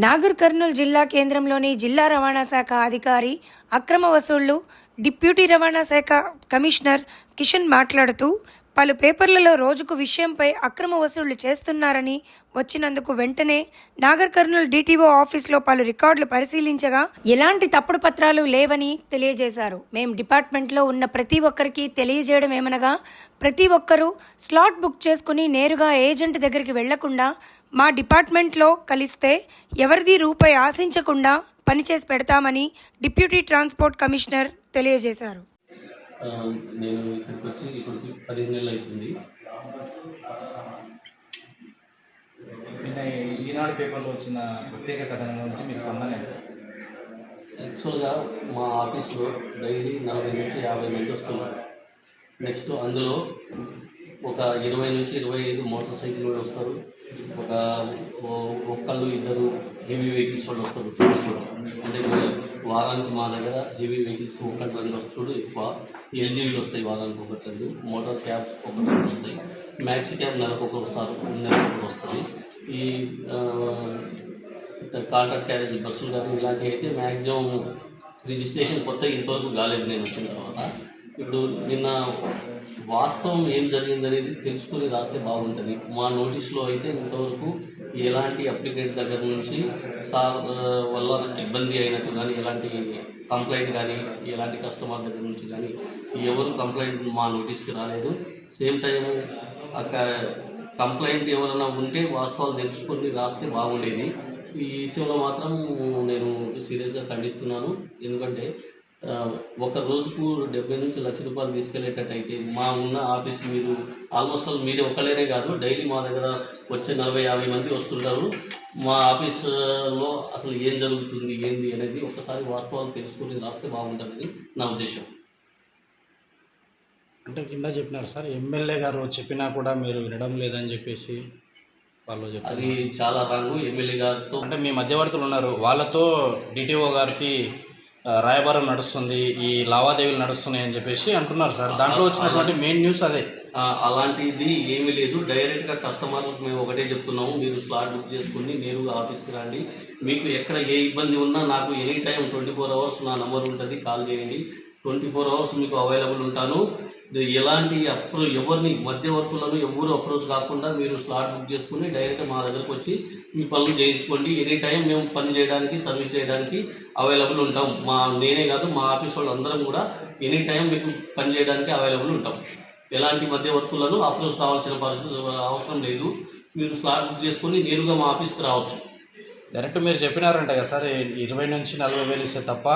నాగర్ కర్నూలు జిల్లా కేంద్రంలోని జిల్లా రవాణా శాఖ అధికారి అక్రమ వసూళ్ళు డిప్యూటీ రవాణా శాఖ కమిషనర్ కిషన్ మాట్లాడుతూ పలు పేపర్లలో రోజుకు విషయంపై అక్రమ వసూళ్ళు చేస్తున్నారని వచ్చినందుకు వెంటనే నాగర్ కర్నూలు డిటిఓ ఆఫీస్లో పలు రికార్డులు పరిశీలించగా ఎలాంటి తప్పుడు పత్రాలు లేవని తెలియజేశారు. మేం డిపార్ట్మెంట్లో ఉన్న ప్రతి ఒక్కరికి తెలియజేయడం ఏమనగా ప్రతి ఒక్కరూ స్లాట్ బుక్ చేసుకుని నేరుగా ఏజెంట్ దగ్గరికి వెళ్ళకుండా మా డిపార్ట్మెంట్లో కలిస్తే ఎవరిది రూపాయి ఆశించకుండా పనిచేసి పెడతామని డిప్యూటీ ట్రాన్స్పోర్ట్ కమిషనర్ తెలియజేశారు. నేను ఇక్కడికి వచ్చి ఇప్పటికి పదిహేను నెలలు అవుతుంది నిన్న ఈనాడు పేపర్లో వచ్చిన ప్రత్యేక కథనం గురించి మీ స్పందన? యాక్చువల్గా మా ఆఫీస్లో డైలీ నలభై నుంచి యాభై మంది వస్తున్నారు నెక్స్ట్ అందులో ఒక ఇరవై నుంచి ఇరవై ఐదు మోటార్ సైకిల్ వాళ్ళు వస్తారు. ఒక ఒక్కళ్ళు ఇద్దరు హెవీ వెహికల్స్ వాళ్ళు వస్తారు ట్రాన్స్పోర్ట్ అంటే వారానికి మా దగ్గర హెవీ వెహికల్స్ ఒకటి రెండు వస్తుడు ఎక్కువ. ఎల్జీవీలు వస్తాయి వారానికి ఒకటి రెండు. మోటార్ క్యాబ్స్ ఒకటి రెండు వస్తాయి. మ్యాక్సీ క్యాబ్ నెలకు ఒకసారి నెలకు ఒకటి వస్తుంది. ఈ ఆ, కాంట్రాక్ట్ క్యారేజ్ బస్సులు కానీ ఇలాంటివి అయితే మ్యాక్సిమం రిజిస్ట్రేషన్ కొత్త ఇంతవరకు కాలేదు నేను వచ్చిన తర్వాత. ఇప్పుడు నిన్న వాస్తవం ఏం జరిగిందనేది తెలుసుకొని రాస్తే బాగుంటుంది. మా నోటీస్లో అయితే ఇంతవరకు ఎలాంటి అప్లికెంట్ దగ్గర నుంచి సార్ వల్ల ఇబ్బంది అయినట్టు కానీ ఎలాంటి కంప్లైంట్ కానీ ఎలాంటి కస్టమర్ దగ్గర నుంచి కానీ ఎవరు కంప్లైంట్ మా నోటీస్కి రాలేదు. సేమ్ టైం అక్కడ కంప్లైంట్ ఎవరైనా ఉంటే వాస్తవాలు తెలుసుకొని రాస్తే బాగుండేది. ఈ విషయంలో మాత్రం నేను సీరియస్గా ఖండిస్తున్నాను. ఎందుకంటే ఒక రోజుకు డెబ్బై నుంచి లక్ష రూపాయలు తీసుకెళ్ళేటట్టు అయితే మా ఉన్న ఆఫీస్ మీరు ఆల్మోస్ట్ ఆల్ మీరే ఒక్కలేనే కాదు డైలీ మా దగ్గర వచ్చే నలభై యాభై మంది వస్తుంటారు. మా ఆఫీస్లో అసలు ఏం జరుగుతుంది ఏంది అనేది ఒకసారి వాస్తవాలు తెలుసుకొని రాస్తే బాగుంటుందని నా ఉద్దేశం. అంటే కింద చెప్పినారు సార్ ఎమ్మెల్యే గారు చెప్పినా కూడా మీరు వినడం లేదని చెప్పేసి వాళ్ళు చెప్పారు. అది చాలా రాంగు ఎమ్మెల్యే గారితో అంటే మీ మధ్యవర్తులు ఉన్నారు వాళ్ళతో డిటిఓ గారికి రాయబారం నడుస్తుంది ఈ లావాదేవీలు నడుస్తున్నాయి అని చెప్పేసి అంటున్నారు సార్. దాంట్లో వచ్చినటువంటి మెయిన్ న్యూస్ అదే. అలాంటిది ఏమీ లేదు. డైరెక్ట్గా కస్టమర్లకు మేము ఒకటే చెప్తున్నాము. మీరు స్లాట్ బుక్ చేసుకుని నేరుగా ఆఫీస్కి రండి. మీకు ఎక్కడ ఏ ఇబ్బంది ఉన్నా నాకు any time twenty four hours నా నెంబర్ ఉంటుంది. కాల్ చేయండి. ట్వంటీ ఫోర్ అవర్స్ మీకు అవైలబుల్ ఉంటాను. ఎలాంటి అప్రో ఎవరిని మధ్యవర్తులను ఎవరు అప్రోచ్ కాకుండా మీరు స్లాట్ బుక్ చేసుకుని డైరెక్ట్ మా దగ్గరకు వచ్చి మీ పనులు చేయించుకోండి. ఎనీ టైం మేము పని చేయడానికి సర్వీస్ చేయడానికి అవైలబుల్ ఉంటాం. మా నేనే కాదు మా ఆఫీస్ వాళ్ళందరం కూడా ఎనీ టైం మీకు పని చేయడానికి అవైలబుల్ ఉంటాం. ఎలాంటి మధ్యవర్తులను అప్రోచ్ కావాల్సిన పరిస్థితి అవసరం లేదు. మీరు స్లాట్ బుక్ చేసుకొని నేరుగా మా ఆఫీస్కి రావచ్చు. డైరెక్ట్ మీరు చెప్పినారంట కదా సార్ ఇరవై నుంచి నలభై వేలు ఇస్తే తప్ప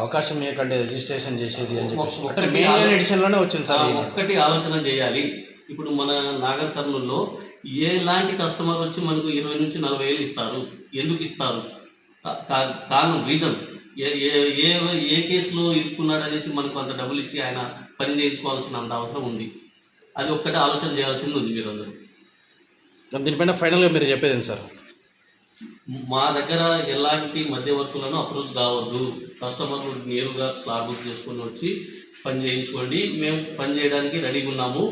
అవకాశం ఇవ్వకండి రిజిస్ట్రేషన్ చేసేది అని ఎడిషన్లోనే వచ్చింది సార్. ఒక్కటి ఆలోచన చేయాలి. ఇప్పుడు మన నాగర్ కర్నూల్లో ఎలాంటి కస్టమర్ వచ్చి మనకు ఇరవై నుంచి నలభై వేలు ఇస్తారు? ఎందుకు ఇస్తారు? కారణం రీజన్. ఏ ఏ ఏ కేసులో ఇరుక్కున్నాడు అనేసి మనకు అంత డబ్బులు ఇచ్చి ఆయన పని చేయించుకోవాల్సిన అంత అవసరం ఉంది. అది ఒక్కటే ఆలోచన చేయాల్సింది ఉంది మీరు అందరూ దీనిపైన ఫైనల్గా మీరు చెప్పేది సార్? మా దగ్గర ఎలాంటి మధ్యవర్తులను అప్రోచ్ కావద్దు. కస్టమర్లు నేరుగా స్లాట్ బుక్ చేసుకొని వచ్చి పని చేయించుకోండి. మేము పని చేయడానికి రెడీగా ఉన్నాము.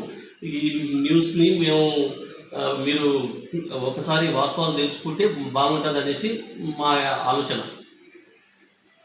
ఈ న్యూస్ని మేము మీరు ఒకసారి వాస్తవాలు తెలుసుకుంటే బాగుంటుంది అనేసి మా ఆలోచన.